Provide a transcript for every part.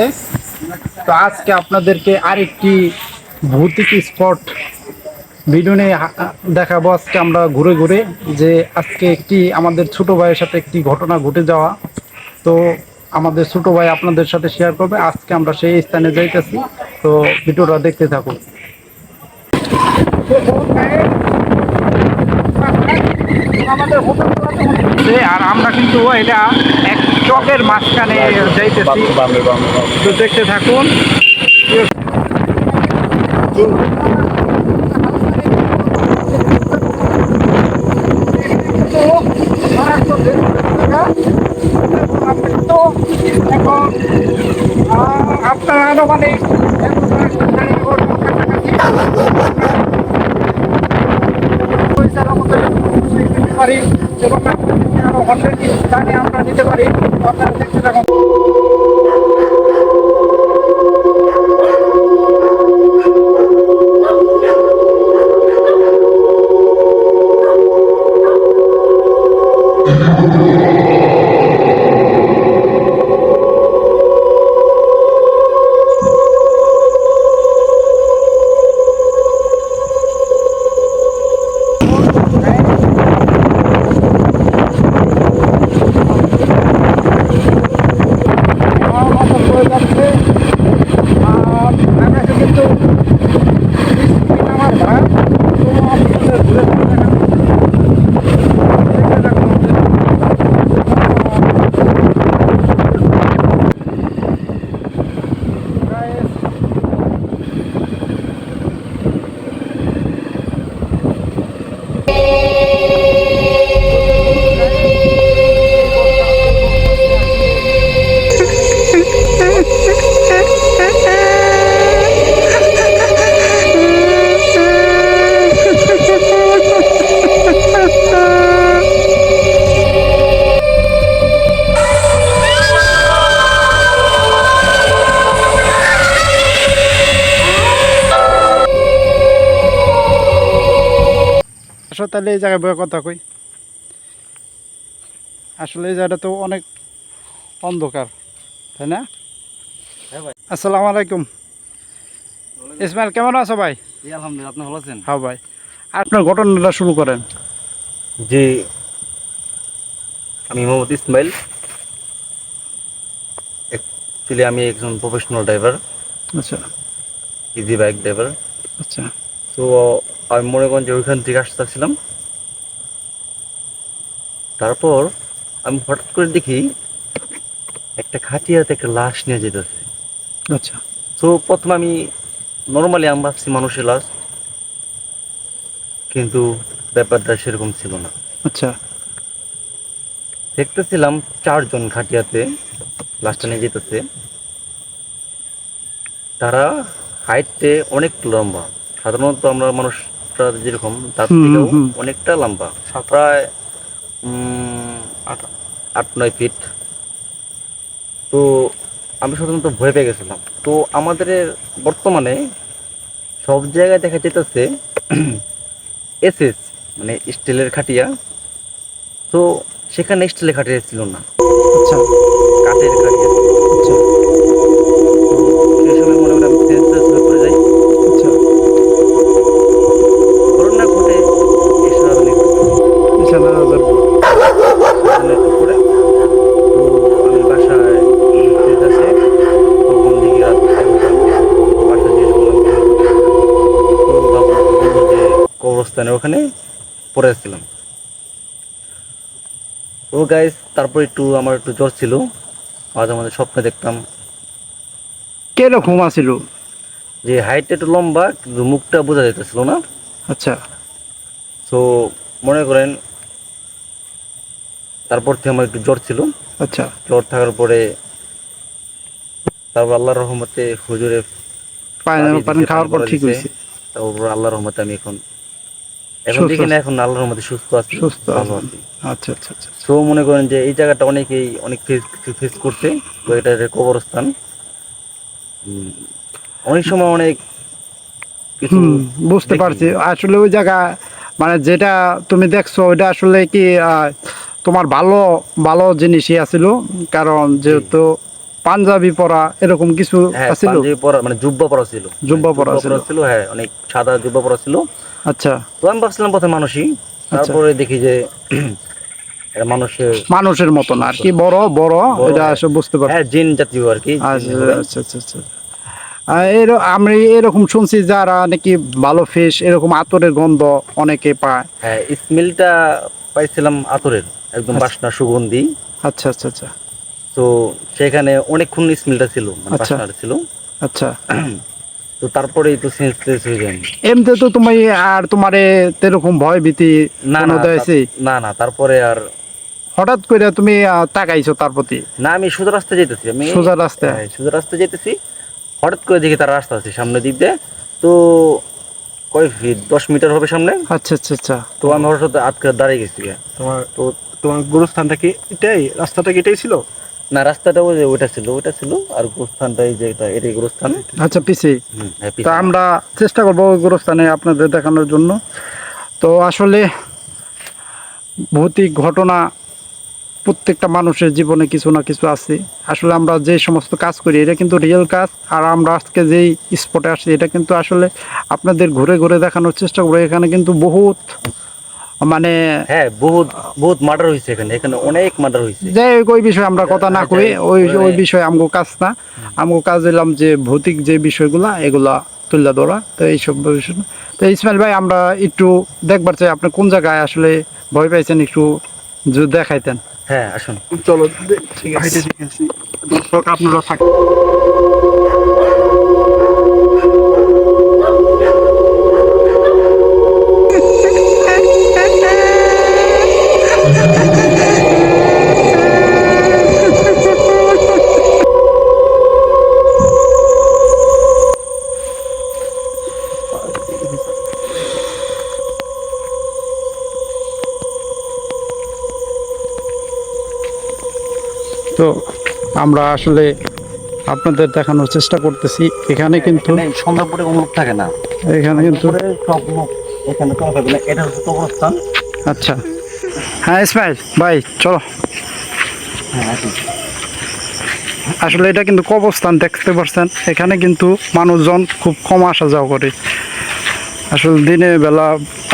Guys তো আজকে আপনাদেরকে আরেকটি ভৌতিক স্পট ভিডিও নিয়ে দেখাবো। আজকে আমরা ঘুরে ঘুরে যে আজকে একটি আমাদের ছোট ভাইয়ের সাথে একটি ঘটনা ঘটে যাওয়া। তো আমাদের ছোট ভাই আপনাদের সাথে শেয়ার করবে। আজকে আমরা সেই স্থানে যাইতেছি। তো ভিডিওটা দেখতে থাকুন। আর আমরা কিন্তু এটা এক চকের মাঝখানে যাইতেছি। তো দেখতে থাকুন। আপনার আনুমানিক পারি এবং আমরা নিতে পারি। আপনারা দেখতে থাকুন। তাহলে এই জায়গায় বয়ে কথা কই? আসলে এই জায়গাটা তো অনেক অন্ধকার তাই না? হ্যাঁ ভাই। আসসালামু আলাইকুম। ইসমাইল কেমন আছো ভাই? জি আলহামদুলিল্লাহ আপনি ভালো আছেন? হ্যাঁ ভাই। আপনার ঘটনাটা শুরু করেন। জি। আমি মোহাম্মদ ইসমাইল। অ্যাকচুয়ালি আমি একজন প্রফেশনাল ড্রাইভার আচ্ছা। ইজি বাইক ড্রাইভার আচ্ছা। তো আমি মনে করেন যে ওইখান থেকে আসতেছিলাম। তারপর আমি হঠাৎ করে দেখি একটা খাটিয়াতে একটা লাশ নিয়ে যেতেছে। আচ্ছা। তো প্রথমে আমি নর্মালি আমি ভাবছি মানুষের লাশ কিন্তু ব্যাপারটা সেরকম ছিল না। আচ্ছা। দেখতেছিলাম চারজন খাটিয়াতে লাশটা নিয়ে যেতেছে। তারা হাইটে অনেক লম্বা। সাধারণত আমরা মানুষরা যেরকম তার থেকেও অনেকটা লম্বা। প্রায় আট নয় ফিট। তো আমি সাধারণত ভয় পেয়ে গেছিলাম। তো আমাদের বর্তমানে সব জায়গায় দেখা যেতেছে এসএস মানে স্টিলের খাটিয়া। তো সেখানে স্টিলের খাটিয়া ছিল না। আচ্ছা। কাঠের খাটিয়া। আচ্ছা। কবরস্থানে ওখানে পড়েছিলাম তো গাইস তারপর একটু আমার একটু জ্বর ছিল মাঝে মাঝে স্বপ্নে দেখতাম। কীরকম আছিল যে হাইটটা একটু লম্বা কিন্তু মুখটা বোঝা যাইতেছিল না। আচ্ছা। তো মনে করেন তারপর থেকে আমার একটু জ্বর ছিল। আচ্ছা। জ্বর থাকার পরে তারপর আল্লাহর রহমতে হুজুরে পানি খাওয়ার পর ঠিক হয়েছে। তারপর আল্লাহর রহমতে আমি এখন এখন সুস্থ দেখি না আছি। এখন আল্লাহর রহমতে সুস্থ আছি সুস্থ ভালো আছি আচ্ছা আচ্ছা আচ্ছা তো মনে করেন যে এই জায়গাটা অনেকেই অনেক ফেস ফেস করছে তো এটা কবরস্থান অনেক সময় অনেক কিছু বুঝতে পারছি। আসলে ওই জায়গা মানে যেটা তুমি দেখছ ওইটা আসলে কি তোমার ভালো ভালো জিনিসই আছিল। কারণ যেহেতু পাঞ্জাবি পরা এরকম কিছু হ্যাঁ পাঞ্জাবি পরা মানে জুব্বা পরা ছিল। জুব্বা পরা ছিল। ছিল হ্যাঁ অনেক সাদা জুব্বা পরা ছিল। আচ্ছা। তো আমি ভাবছিলাম প্রথমে মানুষই তারপরে দেখি যে এটা মানুষের মানুষের মতন আর কি বড় বড় এটা। আসলে বুঝতে পারছি। হ্যাঁ জিন জাতীয় আর কি আচ্ছা আচ্ছা আচ্ছা আচ্ছা। আমি এরকম শুনছি যারা নাকি ভালো ফিশ এরকম আতরের গন্ধ অনেকে পায়। হ্যাঁ স্মেলটা পাইছিলাম আতরের একদম আচ্ছা। বাসনা সুগন্ধি। আচ্ছা আচ্ছা আচ্ছা। তো সেখানে অনেকক্ষণ স্মেলটা ছিল মানে আচ্ছা। বাসনাটা ছিল। আচ্ছা। তো তারপরেই তো সেন্স হয়ে যায়। এমনিতে তো তুমি আর তোমারে এরকম ভয় ভীতি না না না না তারপরে আর হঠাৎ করে তুমি তাকাইছো তার প্রতি? না আমি সোজা রাস্তায় যেতেছি আমি সোজা রাস্তায়? হ্যাঁ, সোজা রাস্তায় যেতেছি। হঠাৎ করে দেখি তার রাস্তা আছে সামনে দিক দিয়ে। তো কয় ফিট দশ মিটার হবে সামনে। আচ্ছা আচ্ছা আচ্ছা। তো আমি হঠাৎ আটকে দাঁড়িয়ে গেছি। তোমার তো তোমার গুরুস্থানটা কি এটাই? রাস্তাটা কি এটাই ছিল? না রাস্তাটা ওই যে ওইটা ছিল ওইটা ছিল আর গোস্থানটা এই যে এটা এটাই আচ্ছা পিসি হ্যাঁ, তো। আমরা চেষ্টা করব ওই গোরস্থানে আপনাদের দেখানোর জন্য। তো আসলে ভৌতিক ঘটনা প্রত্যেকটা মানুষের জীবনে কিছু না কিছু আছে। আসলে আমরা যে সমস্ত কাজ করি এটা কিন্তু রিয়েল কাজ। আর আমরা আজকে যেই স্পটে আসছি এটা কিন্তু আসলে আপনাদের ঘুরে ঘুরে দেখানোর চেষ্টা করব। এখানে কিন্তু বহুত মানে হ্যাঁ বহুত বহুত মার্ডার হয়েছে এখানে। এখানে অনেক মার্ডার হয়েছে হোক ওই বিষয়ে আমরা কথা না করি ওই ওই মানে- বিষয়ে আমগো কাজ না। আমগো কাজ দিলাম যে ভৌতিক যে বিষয়গুলা এগুলা তুলে ধরা। তো এইসব বিষয় তো ইসমাইল ভাই আমরা একটু দেখবার চাই আপনি কোন জায়গায় আসলে ভয় পাইছেন একটু দেখাইতেন। হ্যাঁ আসুন। চলো ঠিক আছে ঠিক আছে। দর্শক আপনারা থাক আমরা আসলে আপনাদের দেখানোর চেষ্টা করতেছি। এখানে কিন্তু এখানে কোনো লোক থাকে না। এখানে কিন্তু সব লোক এখানে তো না এটা হচ্ছে কবরস্থান। আচ্ছা। হ্যাঁ ইসমাইল ভাই চলো। হ্যাঁ আসলে এটা কিন্তু কবরস্থান দেখতে পাচ্ছেন এখানে কিন্তু মানুষজন খুব কম আসা যাওয়া করে। আসলে দিনের বেলা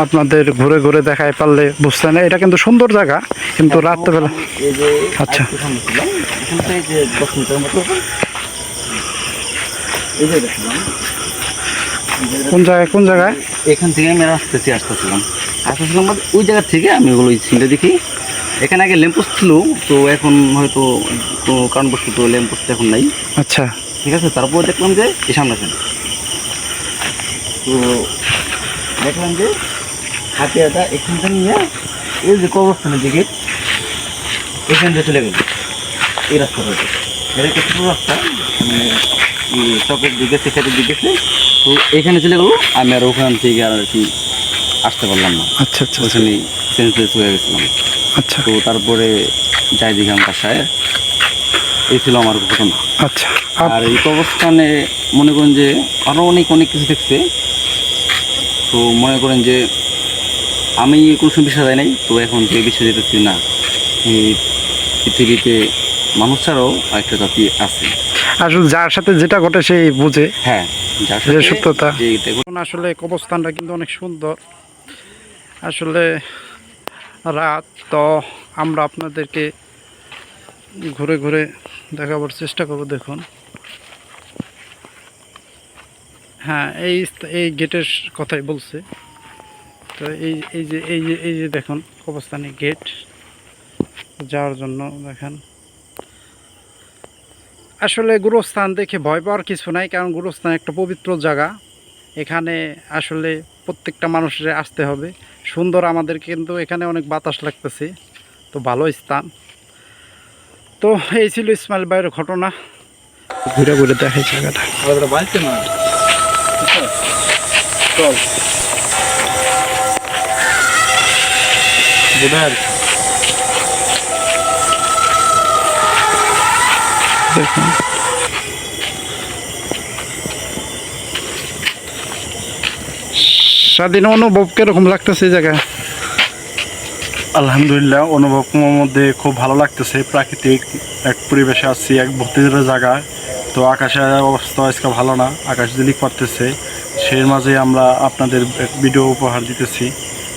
আপনাদের ঘুরে ঘুরে দেখায় পারলে বুঝতে না। এটা কিন্তু সুন্দর জায়গা। কিন্তু রাত্রেবেলা এই যে আচ্ছা। কোন জায়গায় কোন জায়গায়? এখান থেকে আমি আসতেছি আসতেছিলাম। আসতেছিলাম বলতে ওই জায়গা থেকে আমি ওগুলো ওই সিনটা দেখি। এখানে আগে ল্যাম্পোস্ট ছিল তো এখন হয়তো কারণবশত ল্যাম্পোস্ট এখন নাই। আচ্ছা। ঠিক আছে তারপর দেখলাম যে এই সামনে আছেন তো দেখলাম যে হাতিয়াটা এখানটা নিয়ে এই যে কবরস্থানের দিকে এখান দিয়ে চলে গেল। এই রাস্তাটা এটা একটা ছোটো রাস্তা মানে চকের দিকে সেখানের দিকে তো এখানে চলে গেলো। আমি আর ওখান থেকে আর কি আসতে পারলাম না। আচ্ছা আচ্ছা আচ্ছা, ওখানে সেন্সলেস হয়ে গেছিলাম। আচ্ছা। তো তারপরে যাই দিকে আমার বাসায়। এই ছিল আমার ঘটনা। আচ্ছা। আর এই অবস্থানে মনে করেন যে আরও অনেক অনেক কিছু দেখছে। তো মনে করেন যে আমি কোনো সময় বিশ্বাস যায় নাই তো এখন কেউ বিশ্বাস যেতেছি না। এই পৃথিবীতে মানুষ ছাড়াও একটা জাতি আছে। আসলে যার সাথে যেটা ঘটে সেই বুঝে হ্যাঁ যার যে সাথে সত্যতা। আসলে কবরস্থানটা কিন্তু অনেক সুন্দর। আসলে রাত তো আমরা আপনাদেরকে ঘুরে ঘুরে দেখাবার চেষ্টা করব দেখুন। হ্যাঁ এই এই গেটের কথাই বলছে। তো এই এই যে এই যে এই যে দেখুন, কবরস্থানের গেট যাওয়ার জন্য দেখেন। আসলে গুরুস্থান দেখে ভয় পাওয়ার কিছু নাই, কারণ গুরুস্থান একটা পবিত্র জায়গা। এখানে আসলে প্রত্যেকটা মানুষের আসতে হবে। সুন্দর আমাদের কিন্তু এখানে অনেক বাতাস লাগতেছে, তো ভালো স্থান। তো এই ছিল ইসমাইল ভাইয়ের ঘটনা। ঘুরে ঘুরে দেখাই জায়গাটা। চল দেখুন। স্বাধীন অনুভব কীরকম লাগতেছে এই জায়গায়? আলহামদুলিল্লাহ অনুভবের মধ্যে খুব ভালো লাগতেছে। প্রাকৃতিক এক পরিবেশে আছি, এক ভক্তির জায়গা। তো আকাশের অবস্থা আজকে ভালো না, আকাশ দিলিক করতেছে, সেই মাঝে আমরা আপনাদের ভিডিও উপহার দিতেছি।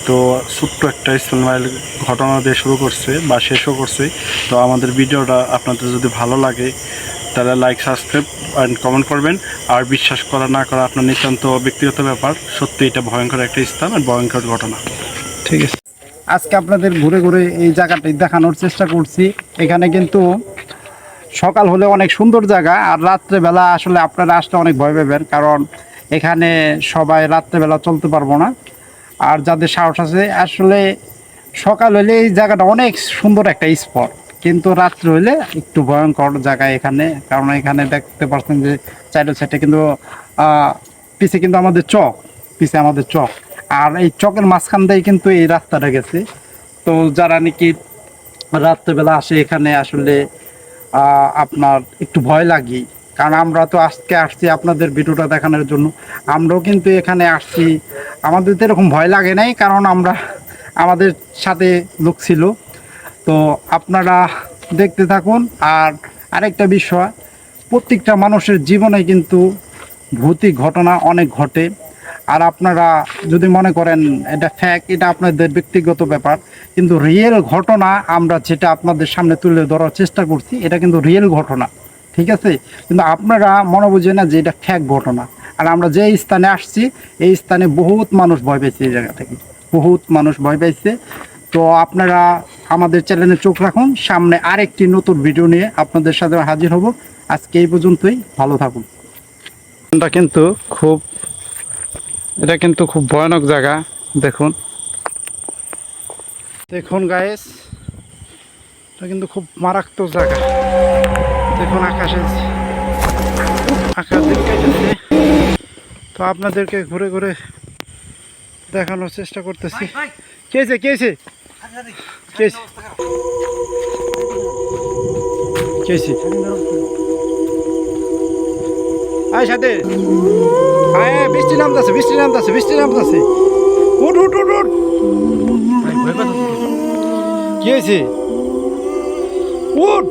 তো ছোট্ট একটা ইসমাইল ঘটনা দিয়ে শুরু করছে বা শেষও করছে। তো আমাদের ভিডিওটা আপনাদের যদি ভালো লাগে, তাহলে লাইক সাবস্ক্রাইব অ্যান্ড কমেন্ট করবেন। আর বিশ্বাস করা না করা আপনার নিতান্ত ব্যক্তিগত ব্যাপার, সত্যি এটা ভয়ঙ্কর একটা স্থান আর ভয়ঙ্কর ঘটনা। ঠিক আছে। আজকে আপনাদের ঘুরে ঘুরে এই জায়গাটি দেখানোর চেষ্টা করছি। এখানে কিন্তু সকাল হলে অনেক সুন্দর জায়গা আর রাত্রেবেলা আসলে আপনারা আসলে অনেক ভয় পাবেন, কারণ এখানে সবাই রাত্রেবেলা চলতে পারব না। আর যাদের সাহস আছে, আসলে সকাল হলে এই জায়গাটা অনেক সুন্দর একটা স্পট কিন্তু রাত্রে হলে একটু ভয়ঙ্কর জায়গা এখানে। কারণ এখানে দেখতে পাচ্ছেন যে চাইলে সাইডে কিন্তু পিছে কিন্তু আমাদের চক, পিছে আমাদের চক। আর এই চকের মাঝখান দিয়ে কিন্তু এই রাস্তাটা গেছে। তো যারা নাকি রাত্রেবেলা আসে এখানে, আসলে আপনার একটু ভয় লাগে। কারণ আমরা তো আজকে আসছি আপনাদের ভিডিওটা দেখানোর জন্য। আমরাও কিন্তু এখানে আসছি। আমাদের তো এরকম ভয় লাগে নাই, কারণ আমরা আমাদের সাথে লোক ছিল। তো আপনারা দেখতে থাকুন। আর আরেকটা বিষয়, প্রত্যেকটা মানুষের জীবনে কিন্তু ভৌতিক ঘটনা অনেক ঘটে। আর আপনারা যদি মনে করেন, এটা ফ্যাক এটা আপনাদের ব্যক্তিগত ব্যাপার। কিন্তু রিয়েল ঘটনা আমরা যেটা আপনাদের সামনে তুলে ধরার চেষ্টা করছি, এটা কিন্তু রিয়েল ঘটনা। ঠিক আছে? কিন্তু আপনারা মনে বুঝে না যে এটা ফ্যাক্ট ঘটনা। আর আমরা যে স্থানে আসছি এই স্থানে বহুত মানুষ ভয় পেয়েছে এই জায়গা থেকে। বহুত মানুষ ভয় পেয়েছে তো আপনারা আমাদের চ্যানেলে চোখ রাখুন। সামনে আরেকটি নতুন ভিডিও নিয়ে আপনাদের সাথে হাজির হব। আজকে এই পর্যন্তই। ভালো থাকুন। এটা কিন্তু খুব এটা কিন্তু খুব ভয়ানক জায়গা। দেখুন। দেখুন গায়েস এটা কিন্তু খুব মারাত্মক জায়গা। দেখুন আকাশে আকাশ দেখাইতেছে তো আপনাদেরকে ঘুরে ঘুরে দেখানোর চেষ্টা করতেছি। কেছে কেছে কে হয়েছে কে হয়েছে কে হয়েছে আয় সাথে। আয় আয়, বৃষ্টি নামতেছে বৃষ্টি নামতেছে বৃষ্টি নামতেছে। উঠ উঠ উঠ উঠ। কি হয়েছে উঠ।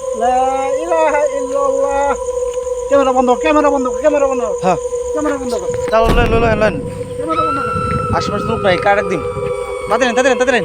ক্যামেরা বন্ধ ক্যামেরা বন্ধ ক্যামেরা বন্ধ। হ্যাঁ। ক্যামেরা বন্ধ তাহলে আশেপাশে লোক নাই কার একদিন তাদের তাদের তাদের